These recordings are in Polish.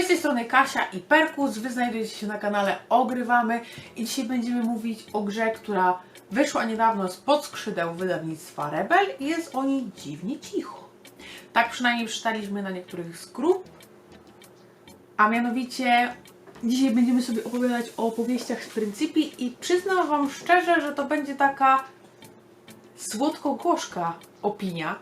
Cześć, z tej strony Kasia i Perkus. Wy znajdujecie się na kanale Ogrywamy i dzisiaj będziemy mówić o grze, która wyszła niedawno spod skrzydeł wydawnictwa Rebel i jest o niej dziwnie cicho. Tak przynajmniej przeczytaliśmy na niektórych z grup. A mianowicie dzisiaj będziemy sobie opowiadać o opowieściach z Principi i przyznam Wam szczerze, że to będzie taka słodko-gorzka opinia.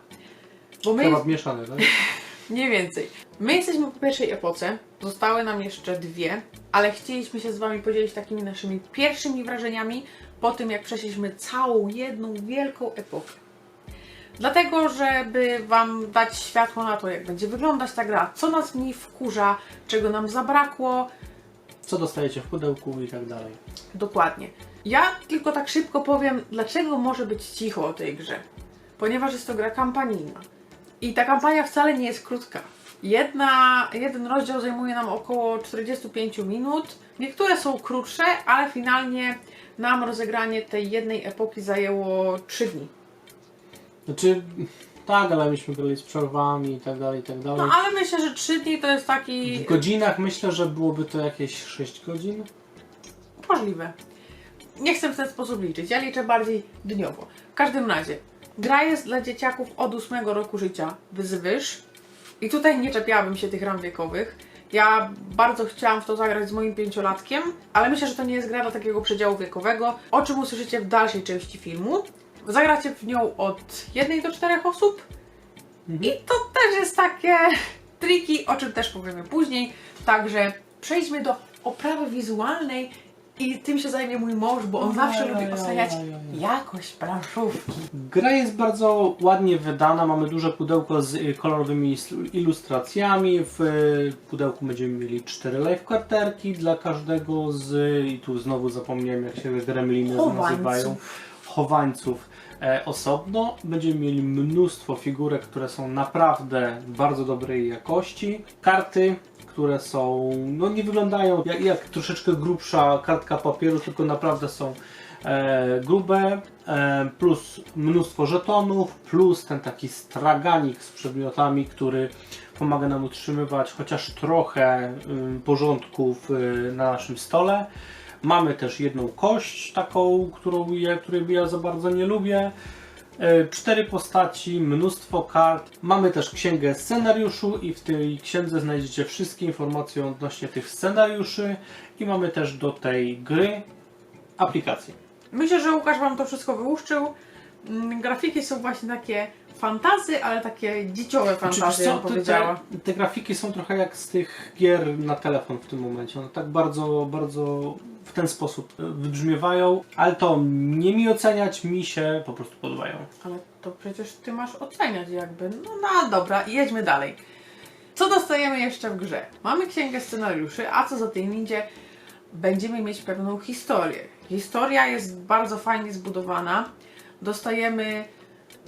Bo my Kebab mieszany, tak? Mniej więcej. My jesteśmy po pierwszej epoce, zostały nam jeszcze dwie, ale chcieliśmy się z Wami podzielić takimi naszymi pierwszymi wrażeniami po tym, jak przeszliśmy całą jedną wielką epokę. Dlatego, żeby Wam dać światło na to, jak będzie wyglądać ta gra, co nas w niej wkurza, czego nam zabrakło, Co dostajecie w pudełku i tak dalej. Dokładnie. Ja tylko tak szybko powiem, dlaczego może być cicho o tej grze. Ponieważ jest to gra kampanijna. I ta kampania wcale nie jest krótka. Jedna, jeden rozdział zajmuje nam około 45 minut. Niektóre są krótsze, ale finalnie nam rozegranie tej jednej epoki zajęło 3 dni. Znaczy, tak, ale myśmy grali z przerwami i tak dalej, i tak dalej. No ale myślę, że 3 dni to jest taki W godzinach myślę, że byłoby to jakieś 6 godzin. Możliwe. Nie chcę w ten sposób liczyć, ja liczę bardziej dniowo. W każdym razie, gra jest dla dzieciaków od 8 roku życia wzwyż i tutaj nie czepiałabym się tych ram wiekowych. Ja bardzo chciałam w to zagrać z moim pięciolatkiem, ale myślę, że to nie jest gra dla takiego przedziału wiekowego, o czym usłyszycie w dalszej części filmu. Zagracie w nią od 1 do 4 osób i to też jest takie triki, o czym też powiemy później. Także przejdźmy do oprawy wizualnej i tym się zajmie mój mąż, bo on zawsze Oj, lubi oj, oceniać jakość planszówki. Gra jest bardzo ładnie wydana, mamy duże pudełko z y, kolorowymi ilustracjami. W y, pudełku będziemy mieli cztery live karterki dla każdego z... i tu znowu zapomniałem jak się gremliny Chowańców. nazywają. Chowańców. E, osobno będziemy mieli mnóstwo figurek, które są naprawdę bardzo dobrej jakości. Karty, które są, no nie wyglądają jak, jak troszeczkę grubsza kartka papieru, tylko naprawdę są e, grube, e, plus mnóstwo żetonów, plus ten taki straganik z przedmiotami, który pomaga nam utrzymywać chociaż trochę y, y, na naszym stole. Mamy też jedną kość, taką, którą ja, której ja za bardzo nie lubię. E, Cztery postaci, mnóstwo kart. Mamy też księgę scenariuszu i w tej księdze znajdziecie wszystkie informacje odnośnie tych scenariuszy. I mamy też do tej gry aplikację. Myślę, że Łukasz Wam to wszystko wyłuszczył. Mm, Grafiki są właśnie takie fantazy, ale takie dzieciowe Czy wiesz fantazy, te, powiedziała. te, te grafiki są trochę jak z tych gier na telefon w tym momencie. One tak bardzo, bardzo w ten sposób e, wybrzmiewają, ale to nie mi oceniać, mi się po prostu podobają. Ale to przecież Ty masz oceniać jakby. No, no dobra, jedźmy dalej. Co dostajemy jeszcze w grze? Mamy księgę scenariuszy, a co za tym idzie, będziemy mieć pewną historię. Historia jest bardzo fajnie zbudowana. Dostajemy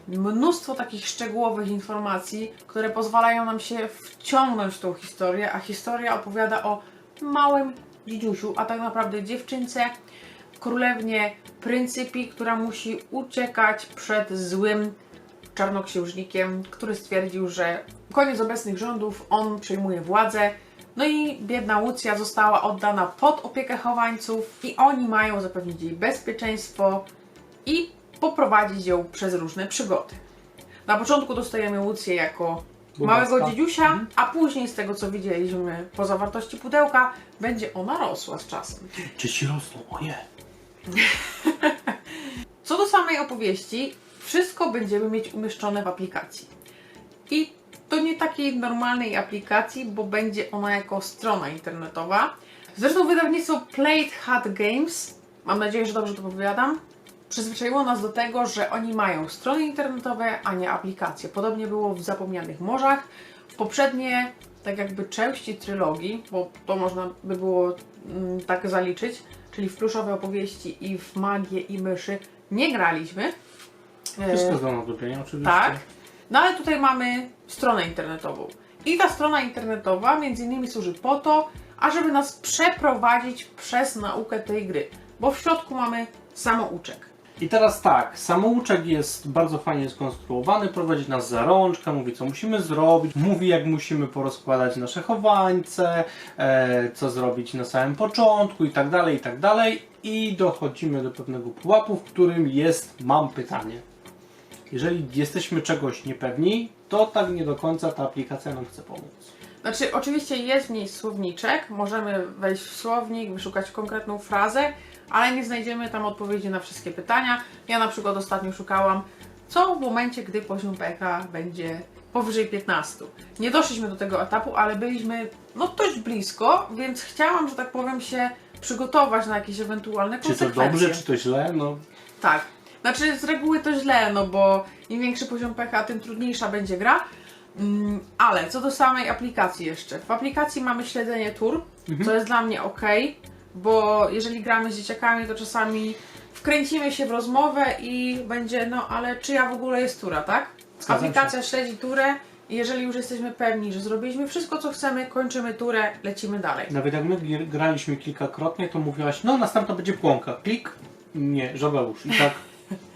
mnóstwo takich szczegółowych informacji, które pozwalają nam się wciągnąć w tą historię, a historia opowiada o małym dzidziusiu, a tak naprawdę dziewczynce, królewnie Pryncypi, która musi uciekać przed złym czarnoksiężnikiem, który stwierdził, że koniec obecnych rządów, on przejmuje władzę. No i biedna Łucja została oddana pod opiekę chowańców i oni mają zapewnić jej bezpieczeństwo i poprowadzić ją przez różne przygody. Na początku dostajemy Łucję jako Małego dziedziusia, a później z tego co widzieliśmy po zawartości pudełka, będzie ona rosła z czasem. Dzieci rosną, o nie. Co do samej opowieści, wszystko będziemy mieć umieszczone w aplikacji. I to nie takiej normalnej aplikacji, bo będzie ona jako strona internetowa. Zresztą wydawnictwo Played Hat Games, mam nadzieję, że dobrze to powiadam, przyzwyczaiło nas do tego, że oni mają strony internetowe, a nie aplikacje. Podobnie było w Zapomnianych Morzach. Poprzednie, tak jakby części trylogii, bo to można by było mm, tak zaliczyć, czyli w pluszowe opowieści i w magię i myszy, nie graliśmy. Wszystko E, z do zrobienia oczywiście. tak. No ale tutaj mamy stronę internetową. I ta strona internetowa między innymi służy po to, ażeby nas przeprowadzić przez naukę tej gry. Bo w środku mamy samouczek. I teraz tak, samouczek jest bardzo fajnie skonstruowany, prowadzi nas za rączkę, mówi co musimy zrobić, mówi jak musimy porozkładać nasze chowańce, e, co zrobić na samym początku i tak dalej, i tak dalej. I dochodzimy do pewnego pułapu, w którym jest mam pytanie. Jeżeli jesteśmy czegoś niepewni, to tak nie do końca ta aplikacja nam chce pomóc. Znaczy, oczywiście jest w niej słowniczek, możemy wejść w słownik, wyszukać konkretną frazę, ale nie znajdziemy tam odpowiedzi na wszystkie pytania. Ja na przykład ostatnio szukałam, co w momencie, gdy poziom pH będzie powyżej 15. Nie doszliśmy do tego etapu, ale byliśmy no dość blisko, więc chciałam, że tak powiem, się przygotować na jakieś ewentualne Czy to konsekwencje. dobrze, czy to źle? No, Tak. Znaczy z reguły to źle, no bo im większy poziom pH, tym trudniejsza będzie gra. Mm, ale co do samej aplikacji jeszcze. W aplikacji mamy śledzenie tur, co jest dla mnie ok, bo jeżeli gramy z dzieciakami, to czasami wkręcimy się w rozmowę i będzie, no ale czyja w ogóle jest tura, tak? Zgadzam Aplikacja śledzi turę i jeżeli już jesteśmy pewni, że zrobiliśmy wszystko, co chcemy, kończymy turę, lecimy dalej. Nawet jak my graliśmy kilkakrotnie, to mówiłaś, no następna będzie płonka. Klik, nie, żabeusz. I tak,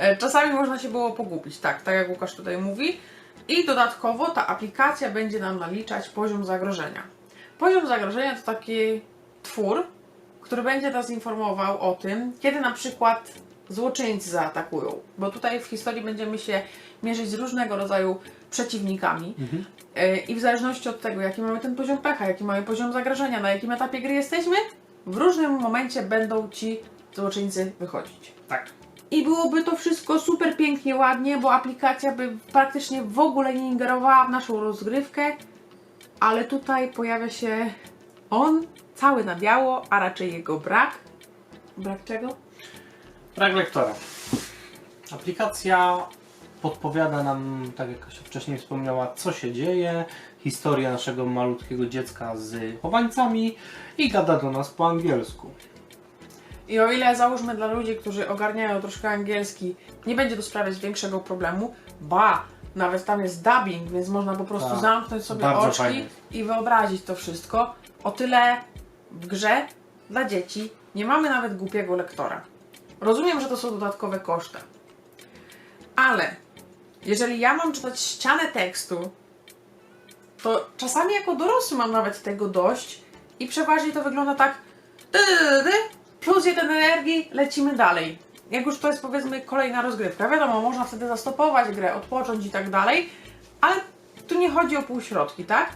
E, Czasami można się było pogubić, tak, tak jak Łukasz tutaj mówi. I dodatkowo ta aplikacja będzie nam naliczać poziom zagrożenia. Poziom zagrożenia to taki twór, który będzie nas informował o tym, kiedy na przykład złoczyńcy zaatakują. Bo tutaj w historii będziemy się mierzyć z różnego rodzaju przeciwnikami. E, I w zależności od tego, jaki mamy ten poziom pecha, jaki mamy poziom zagrożenia, na jakim etapie gry jesteśmy, w różnym momencie będą ci złoczyńcy wychodzić. tak. I byłoby to wszystko super pięknie, ładnie, bo aplikacja by praktycznie w ogóle nie ingerowała w naszą rozgrywkę, ale tutaj pojawia się on, cały na biało, a raczej jego brak. Brak czego? Brak lektora. Aplikacja podpowiada nam, tak jak Kasia wcześniej wspomniała, co się dzieje, historia naszego malutkiego dziecka z chowańcami i gada do nas po angielsku. I o ile załóżmy dla ludzi, którzy ogarniają troszkę angielski, nie będzie to sprawiać większego problemu, ba, nawet tam jest dubbing, więc można po prostu Tak. zamknąć sobie Bardzo oczki fajnie. i wyobrazić to wszystko. O tyle w grze dla dzieci nie mamy nawet głupiego lektora. Rozumiem, że to są dodatkowe koszty. Ale jeżeli ja mam czytać ścianę tekstu, to czasami jako dorosły mam nawet tego dość i przeważnie to wygląda tak plus jeden energii, lecimy dalej. Jak już to jest powiedzmy kolejna rozgrywka, wiadomo, można wtedy zastopować grę, odpocząć i tak dalej, ale tu nie chodzi o półśrodki, tak?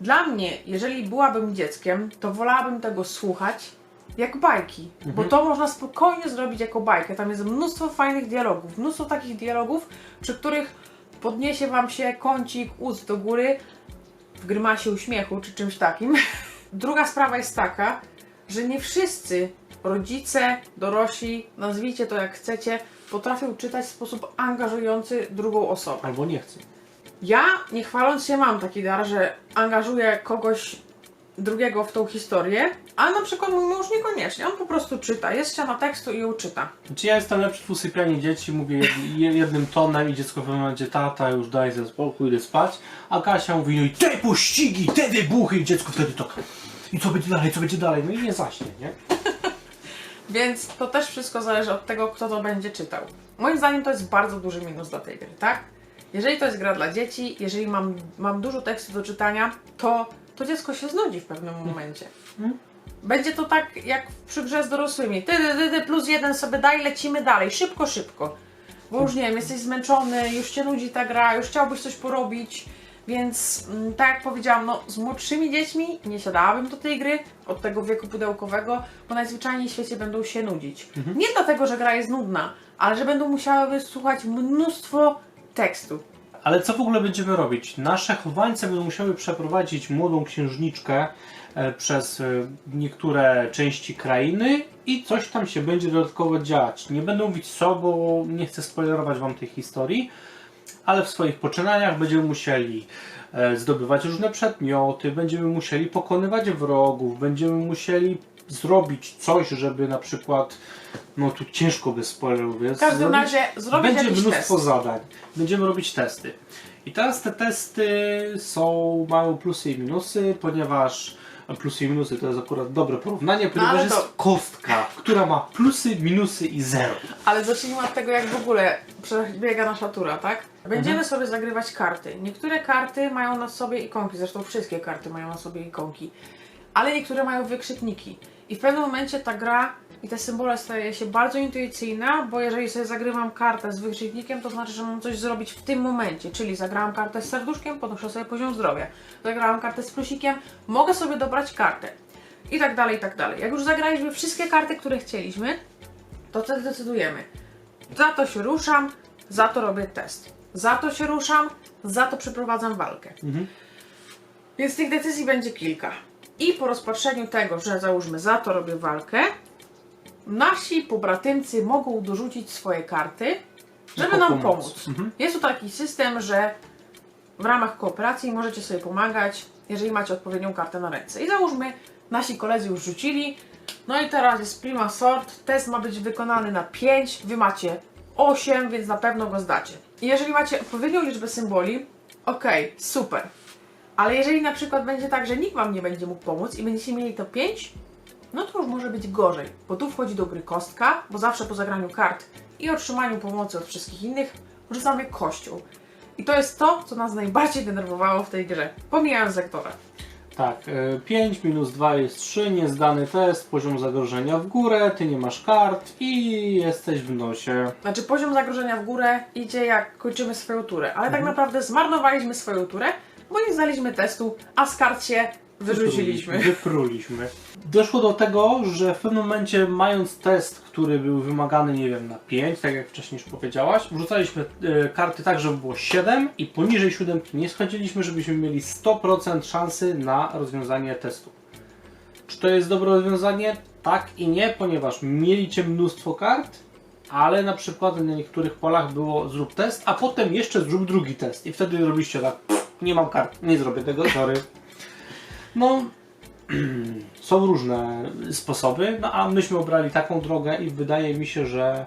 Dla mnie, jeżeli byłabym dzieckiem, to wolałabym tego słuchać jak bajki, bo to można spokojnie zrobić jako bajkę. Tam jest mnóstwo fajnych dialogów, mnóstwo takich dialogów, przy których podniesie Wam się kącik ust do góry w grymasie uśmiechu czy czymś takim. Druga sprawa jest taka, że nie wszyscy rodzice, dorośli, nazwijcie to jak chcecie, potrafią czytać w sposób angażujący drugą osobę. Albo nie chcę. Ja, nie chwaląc się, mam taki dar, że angażuję kogoś drugiego w tą historię, ale na przykład mój mąż niekoniecznie. On po prostu czyta. Jest ściana tekstu i ją czyta. Znaczy ja jestem lepszy w usypianiu dzieci, mówię jed- je- jednym tonem i dziecko w pewnym momencie tata już daj ze spokój, idę spać, a Kasia mówi no i te pościgi, te wybuchy i dziecko wtedy to i co będzie dalej, co będzie dalej, no i nie zaśnie, nie? Więc to też wszystko zależy od tego, kto to będzie czytał. Moim zdaniem to jest bardzo duży minus dla tej gry, tak? Jeżeli to jest gra dla dzieci, jeżeli mam, mam dużo tekstu do czytania, to, to dziecko się znudzi w pewnym momencie. Będzie to tak jak przy grze z dorosłymi. Ty, ty, ty, plus jeden sobie daj, lecimy dalej, szybko, szybko. Bo już nie wiem, jesteś zmęczony, już cię nudzi ta gra, już chciałbyś coś porobić. Więc mm, tak jak powiedziałam, no z młodszymi dziećmi nie siadałabym do tej gry od tego wieku pudełkowego, bo najzwyczajniej w świecie będą się nudzić. Nie dlatego, że gra jest nudna, ale że będą musiały wysłuchać mnóstwo tekstu. Ale co w ogóle będziemy robić? Nasze chowańce będą musiały przeprowadzić młodą księżniczkę e, przez e, niektóre części krainy i coś tam się będzie dodatkowo dziać. Nie będę mówić co, bo nie chcę spoilerować Wam tej historii, ale w swoich poczynaniach będziemy musieli e, zdobywać różne przedmioty, będziemy musieli pokonywać wrogów, będziemy musieli zrobić coś, żeby na przykład, no tu ciężko bez spoilerów W każdym razie zrobić będzie jakiś mnóstwo test. zadań. Będziemy robić testy. I teraz te testy są, mają plusy i minusy, ponieważ plusy i minusy to jest akurat dobre porównanie, ponieważ ale jest to- kostka, która ma plusy, minusy i zero. Ale zacznijmy od tego, jak w ogóle przebiega nasza tura, tak? Będziemy Mhm. sobie zagrywać karty. Niektóre karty mają na sobie ikonki, zresztą wszystkie karty mają na sobie ikonki, ale niektóre mają wykrzykniki. I w pewnym momencie ta gra i te symbole staje się bardzo intuicyjna, bo jeżeli sobie zagrywam kartę z wykrzyknikiem, to znaczy, że mam coś zrobić w tym momencie. Czyli zagrałam kartę z serduszkiem, podnoszę sobie poziom zdrowia. Zagrałam kartę z plusikiem, mogę sobie dobrać kartę. I tak dalej, i tak dalej. Jak już zagraliśmy wszystkie karty, które chcieliśmy, to wtedy decydujemy. Za to się ruszam, za to robię test. Za to się ruszam, za to przeprowadzam walkę. Mhm. Więc tych decyzji będzie kilka. I po rozpatrzeniu tego, że załóżmy za to robię walkę, nasi pobratymcy mogą dorzucić swoje karty, żeby nam pomóc. Mhm. Jest tu taki system, że w ramach kooperacji możecie sobie pomagać, jeżeli macie odpowiednią kartę na ręce. I załóżmy, nasi koledzy już rzucili, no i teraz jest prima sort, test ma być wykonany na 5, wy macie 8, więc na pewno go zdacie. I jeżeli macie odpowiednią liczbę symboli, okej, super. Ale jeżeli na przykład będzie tak, że nikt wam nie będzie mógł pomóc i będziecie mieli to 5, no to już może być gorzej, bo tu wchodzi do gry kostka, bo zawsze po zagraniu kart i otrzymaniu pomocy od wszystkich innych rzucamy kością. I to jest to, co nas najbardziej denerwowało w tej grze, pomijając sektora. Tak, 5 minus 2 jest 3, niezdany test, poziom zagrożenia w górę, ty nie masz kart i jesteś w nosie. Znaczy poziom zagrożenia w górę idzie jak kończymy swoją turę, ale tak naprawdę zmarnowaliśmy swoją turę, bo nie zdaliśmy testu, a z kart się wyrzuciliśmy. Wypruliśmy. Doszło do tego, że w pewnym momencie mając test, który był wymagany, nie wiem, na 5, tak jak wcześniej już powiedziałaś, wrzucaliśmy e, karty tak, żeby było 7 i poniżej 7 nie schodziliśmy, żebyśmy mieli 100% szansy na rozwiązanie testu. Czy to jest dobre rozwiązanie? Tak i nie, ponieważ mieliście mnóstwo kart, ale na przykład na niektórych polach było zrób test, a potem jeszcze zrób drugi test i wtedy robiliście tak, "Pff, nie mam kart, nie zrobię tego, sorry. No, są różne sposoby, no a myśmy obrali taką drogę i wydaje mi się, że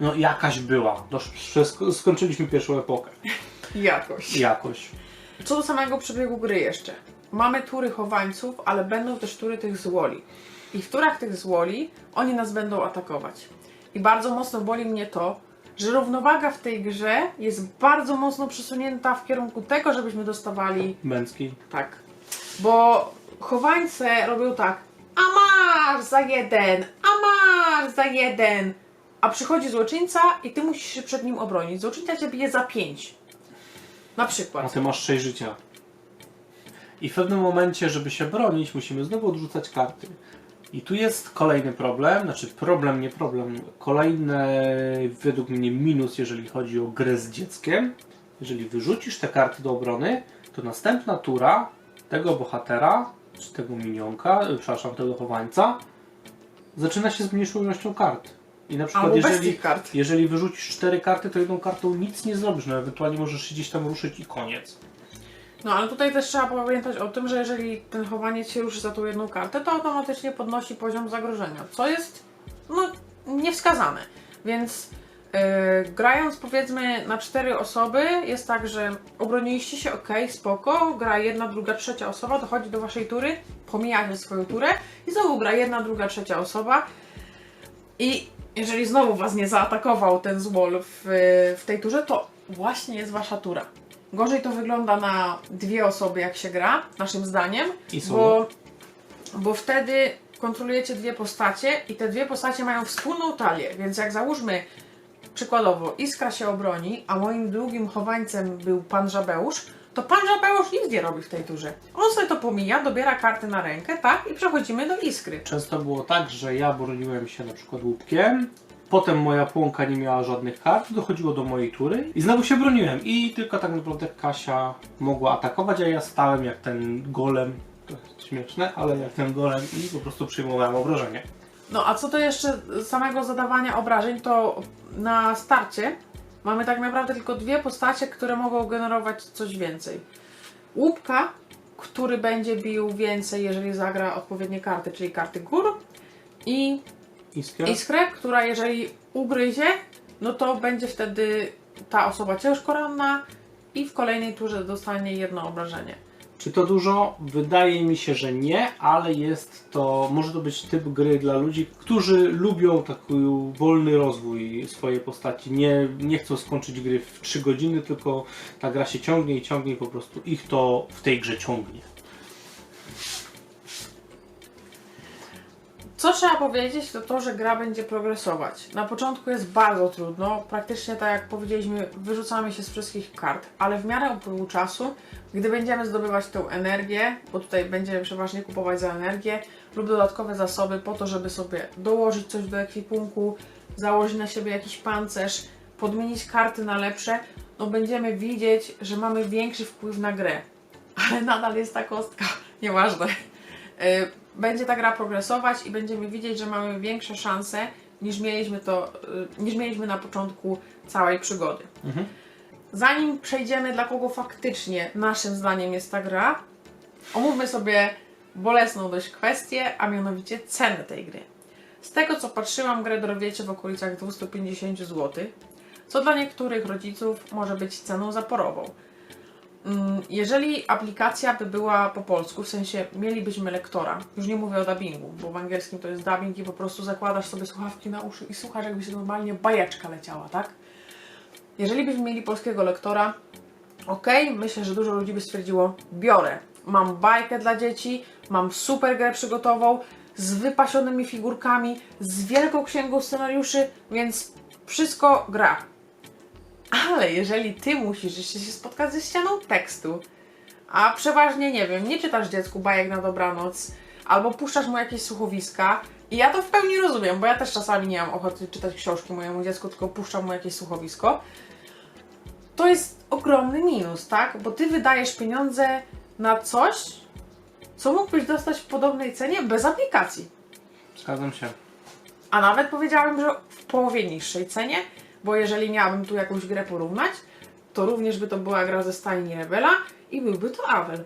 no jakaś była. Skończyliśmy pierwszą epokę. Jakoś. Jakoś. Co do samego przebiegu gry jeszcze. Mamy tury chowańców, ale będą też tury tych złoli. I w turach tych złoli oni nas będą atakować. I bardzo mocno boli mnie to, że równowaga w tej grze jest bardzo mocno przesunięta w kierunku tego, żebyśmy dostawali Męski. tak. Bo chowańce robią tak. A masz za jeden, a masz za jeden. A przychodzi złoczyńca i ty musisz się przed nim obronić. Złoczyńca cię bije za pięć. Na przykład. A ty masz 6 życia. I w pewnym momencie, żeby się bronić, musimy znowu odrzucać karty. I tu jest kolejny problem, znaczy problem, nie problem, kolejny według mnie minus, jeżeli chodzi o grę z dzieckiem. Jeżeli wyrzucisz te karty do obrony, to następna tura tego bohatera, czy tego minionka, y, przepraszam, tego chowańca, zaczyna się z mniejszą ilością kart. I na przykład, jeżeli, jeżeli wyrzucisz cztery karty, to jedną kartą nic nie zrobisz, no ewentualnie możesz się gdzieś tam ruszyć i koniec. No ale tutaj też trzeba pamiętać o tym, że jeżeli ten chowaniec się ruszy za tą jedną kartę, to automatycznie podnosi poziom zagrożenia, co jest no niewskazane. Więc yy, grając powiedzmy na cztery osoby jest tak, że obroniliście się, ok, spoko, gra jedna, druga, trzecia osoba, dochodzi do waszej tury, pomijacie swoją turę i znowu gra jedna, druga, trzecia osoba i jeżeli znowu was nie zaatakował ten złol w, w tej turze, to właśnie jest wasza tura. Gorzej to wygląda na dwie osoby, jak się gra, naszym zdaniem, I bo, bo wtedy kontrolujecie dwie postacie i te dwie postacie mają wspólną talię, więc jak załóżmy przykładowo Iskra się obroni, a moim drugim chowańcem był pan Żabeusz, to pan Żabeusz nic nie robi w tej turze. On sobie to pomija, dobiera karty na rękę, tak? I przechodzimy do Iskry. Często było tak, że ja broniłem się na przykład łupkiem, potem moja płonka nie miała żadnych kart, dochodziło do mojej tury i znowu się broniłem. I tylko tak naprawdę Kasia mogła atakować, a ja stałem jak ten golem. To jest śmieszne, ale jak ten golem i po prostu przyjmowałem obrażenie. No a co do jeszcze samego zadawania obrażeń, to na starcie mamy tak naprawdę tylko dwie postacie, które mogą generować coś więcej. Łupka który będzie bił więcej, jeżeli zagra odpowiednie karty, czyli karty gór. I Iskra? iskrę, która jeżeli ugryzie, no to będzie wtedy ta osoba ciężko ranna i w kolejnej turze dostanie jedno obrażenie. Czy to dużo? Wydaje mi się, że nie, ale jest to, może to być typ gry dla ludzi, którzy lubią taki wolny rozwój swojej postaci. Nie, nie chcą skończyć gry w 3 godziny, tylko ta gra się ciągnie i ciągnie i po prostu ich to w tej grze ciągnie. Co trzeba powiedzieć, to to, że gra będzie progresować. Na początku jest bardzo trudno, praktycznie tak jak powiedzieliśmy, wyrzucamy się z wszystkich kart, ale w miarę upływu czasu, gdy będziemy zdobywać tą energię, bo tutaj będziemy przeważnie kupować za energię, lub dodatkowe zasoby po to, żeby sobie dołożyć coś do ekwipunku, założyć na siebie jakiś pancerz, podmienić karty na lepsze, no będziemy widzieć, że mamy większy wpływ na grę. Ale nadal jest ta kostka, nieważne. Y, będzie ta gra progresować i będziemy widzieć, że mamy większe szanse niż mieliśmy to, y, niż mieliśmy na początku całej przygody. Mhm. Zanim przejdziemy, dla kogo faktycznie naszym zdaniem jest ta gra, omówmy sobie bolesną dość kwestię, a mianowicie cenę tej gry. Z tego co patrzyłam, grę dowiecie w okolicach 250 zł, co dla niektórych rodziców może być ceną zaporową. Mm, Jeżeli aplikacja by była po polsku, w sensie mielibyśmy lektora, już nie mówię o dubbingu, bo w angielskim to jest dubbing i po prostu zakładasz sobie słuchawki na uszy i słuchasz jakby się normalnie bajeczka leciała, tak? Jeżeli byśmy mieli polskiego lektora, ok, myślę, że dużo ludzi by stwierdziło, biorę. Mam bajkę dla dzieci, mam super grę przygotową, z wypasionymi figurkami, z wielką księgą scenariuszy, więc wszystko gra. Ale jeżeli ty musisz jeszcze się spotkać ze ścianą tekstu, a przeważnie, nie wiem, nie czytasz dziecku bajek na dobranoc, albo puszczasz mu jakieś słuchowiska, i ja to w pełni rozumiem, bo ja też czasami nie mam ochoty czytać książki mojemu dziecku, tylko puszczam mu jakieś słuchowisko, to jest ogromny minus, tak? Bo ty wydajesz pieniądze na coś, co mógłbyś dostać w podobnej cenie bez aplikacji. Zgadzam się. A nawet powiedziałabym, że w połowie niższej cenie, bo jeżeli miałabym tu jakąś grę porównać, to również by to była gra ze stajni Rebela i byłby to Avel.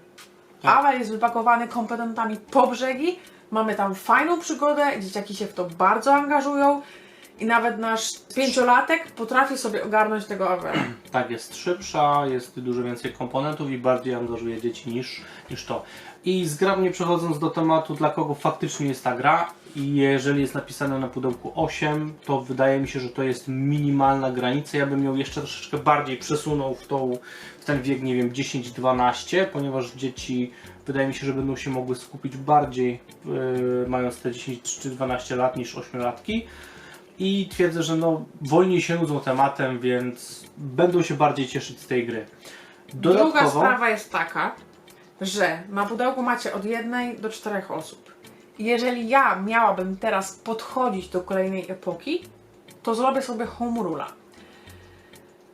Tak. Avel jest wypakowany kompetentami po brzegi, mamy tam fajną przygodę, dzieciaki się w to bardzo angażują i nawet nasz pięciolatek potrafi sobie ogarnąć tego Avela. Tak, jest szybsza, jest dużo więcej komponentów i bardziej angażuje dzieci niż, niż to. I zgrabnie przechodząc do tematu, dla kogo faktycznie jest ta gra, i jeżeli jest napisane na pudełku 8, to wydaje mi się, że to jest minimalna granica. Ja bym ją jeszcze troszeczkę bardziej przesunął w, tą, w ten wiek, nie wiem, 10-12, ponieważ dzieci wydaje mi się, że będą się mogły skupić bardziej, yy, mając te 10 czy 12 lat, niż 8-latki. I twierdzę, że no, wolniej się nudzą tematem, więc będą się bardziej cieszyć z tej gry. Druga sprawa jest taka, że na pudełku macie od jednej do czterech osób. Jeżeli ja miałabym teraz podchodzić do kolejnej epoki, to zrobię sobie home rula.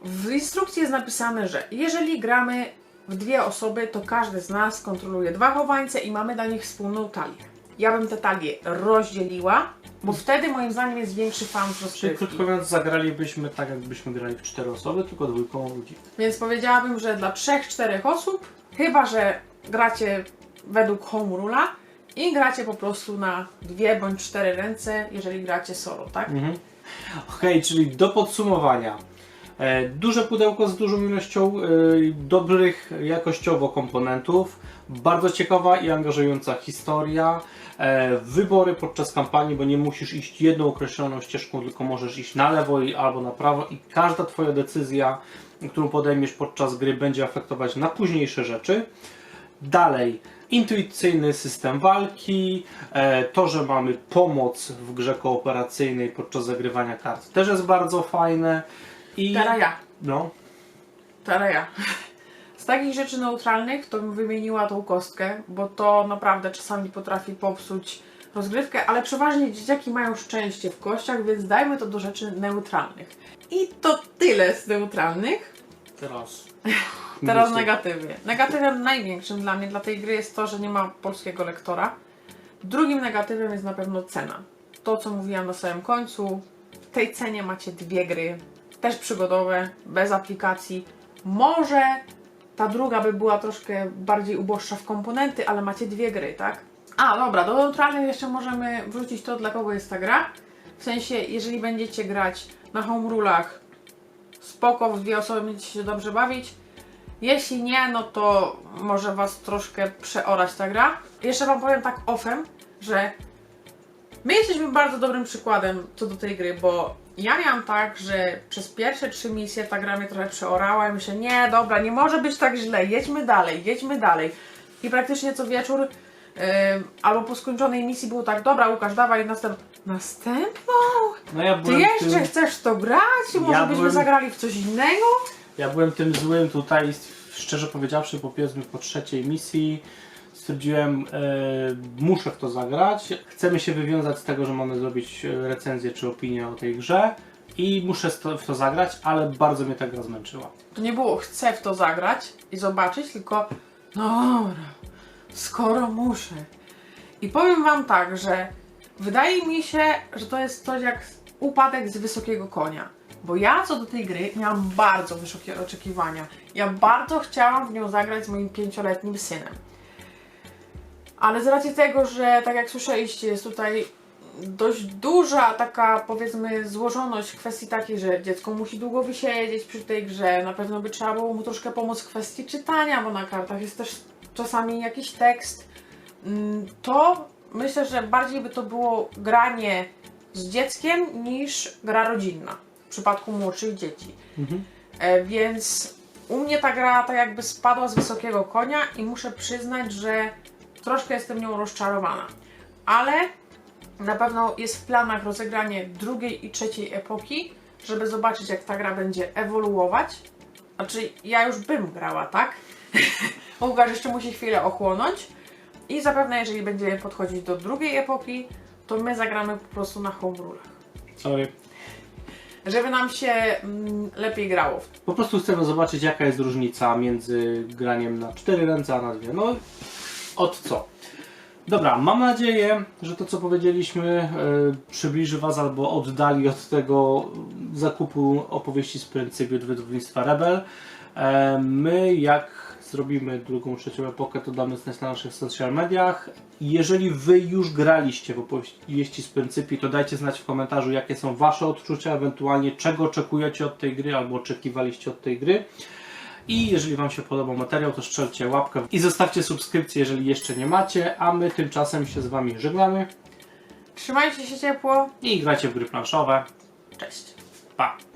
W instrukcji jest napisane, że jeżeli gramy w dwie osoby, to każdy z nas kontroluje dwa chowańce i mamy dla nich wspólną talię. Ja bym te talie rozdzieliła, bo wtedy moim zdaniem jest większy fan z Czyli rozgrywki. krótko mówiąc, zagralibyśmy tak, jakbyśmy grali w cztery osoby, tylko dwójką ludzi. Więc powiedziałabym, że dla 3-4 osób, chyba że gracie według home rula i gracie po prostu na dwie bądź cztery ręce, jeżeli gracie solo, tak? Mhm. Okej, czyli do podsumowania. E, duże pudełko z dużą ilością e, dobrych jakościowo komponentów, bardzo ciekawa i angażująca historia, e, wybory podczas kampanii, bo nie musisz iść jedną określoną ścieżką, tylko możesz iść na lewo i, albo na prawo i każda Twoja decyzja, którą podejmiesz podczas gry będzie afektować na późniejsze rzeczy. Dalej, intuicyjny system walki, e, to, że mamy pomoc w grze kooperacyjnej podczas zagrywania kart też jest bardzo fajne. I Teraz ja, no, teraz ja. Z takich rzeczy neutralnych to bym wymieniła tą kostkę, bo to naprawdę czasami potrafi popsuć rozgrywkę, ale przeważnie dzieciaki mają szczęście w kościach, więc dajmy to do rzeczy neutralnych. I to tyle z neutralnych. teraz. Teraz negatywy. Negatywem największym dla mnie, dla tej gry jest to, że nie ma polskiego lektora. Drugim negatywem jest na pewno cena. To, co mówiłam na samym końcu, w tej cenie macie dwie gry, też przygodowe, bez aplikacji. Może ta druga by była troszkę bardziej uboższa w komponenty, ale macie dwie gry, tak? A, dobra, do neutralnych jeszcze możemy wrzucić to, dla kogo jest ta gra. W sensie, jeżeli będziecie grać na home rulach, spoko, w dwie osoby będziecie się dobrze bawić. Jeśli nie, no to może Was troszkę przeorać ta gra. Jeszcze Wam powiem tak offem, że my jesteśmy bardzo dobrym przykładem co do tej gry, bo ja miałam tak, że przez pierwsze trzy misje ta gra mnie trochę przeorała i myślę, nie, dobra, nie może być tak źle, jedźmy dalej, jedźmy dalej. I praktycznie co wieczór ym, albo po skończonej misji było tak, dobra Łukasz, dawaj następ... następną? No ja Ty jeszcze tym, chcesz to grać? Może Ja byśmy byłem- zagrali w coś innego? Ja byłem tym złym tutaj, szczerze powiedziawszy, powiedzmy po trzeciej misji stwierdziłem, e, muszę w to zagrać. Chcemy się wywiązać z tego, że mamy zrobić e, recenzję czy opinię o tej grze i muszę w to zagrać, ale bardzo mnie ta gra zmęczyła. To nie było chcę w to zagrać i zobaczyć, tylko no dobra, skoro muszę. I powiem wam tak, że wydaje mi się, że to jest coś jak upadek z wysokiego konia. Bo ja co do tej gry miałam bardzo wysokie oczekiwania. Ja bardzo chciałam w nią zagrać z moim pięcioletnim synem. Ale z racji tego, że tak jak słyszeliście, jest tutaj dość duża taka powiedzmy złożoność kwestii takiej, że dziecko musi długo wysiedzieć przy tej grze, na pewno by trzeba było mu troszkę pomóc w kwestii czytania, bo na kartach jest też czasami jakiś tekst, Mm, to myślę, że bardziej by to było granie z dzieckiem niż gra rodzinna w przypadku młodszych dzieci. Mhm. E, więc u mnie ta gra tak jakby spadła z wysokiego konia i muszę przyznać, że troszkę jestem nią rozczarowana. Ale na pewno jest w planach rozegranie drugiej i trzeciej epoki, żeby zobaczyć jak ta gra będzie ewoluować. Znaczy, ja już bym grała, tak? Łukasz jeszcze musi chwilę ochłonąć. I zapewne, jeżeli będziemy podchodzić do drugiej epoki, to my zagramy po prostu na home rulach. Sorry. Żeby nam się mm, lepiej grało. Po prostu chcemy zobaczyć, jaka jest różnica między graniem na cztery ręce, a na dwie. No, od co? Dobra, mam nadzieję, że to, co powiedzieliśmy, e, przybliży Was albo oddali od tego zakupu opowieści z pryncypiu wydawnictwa Rebel. E, my, jak zrobimy drugą, trzecią epokę, to damy znać na naszych social mediach. Jeżeli Wy już graliście w opowieści z pryncypi, to dajcie znać w komentarzu, jakie są Wasze odczucia, ewentualnie czego oczekujecie od tej gry, albo oczekiwaliście od tej gry. I jeżeli Wam się podobał materiał, to strzelcie łapkę i zostawcie subskrypcję, jeżeli jeszcze nie macie, a my tymczasem się z Wami żegnamy Trzymajcie się ciepło. i grajcie w gry planszowe. Cześć. Pa!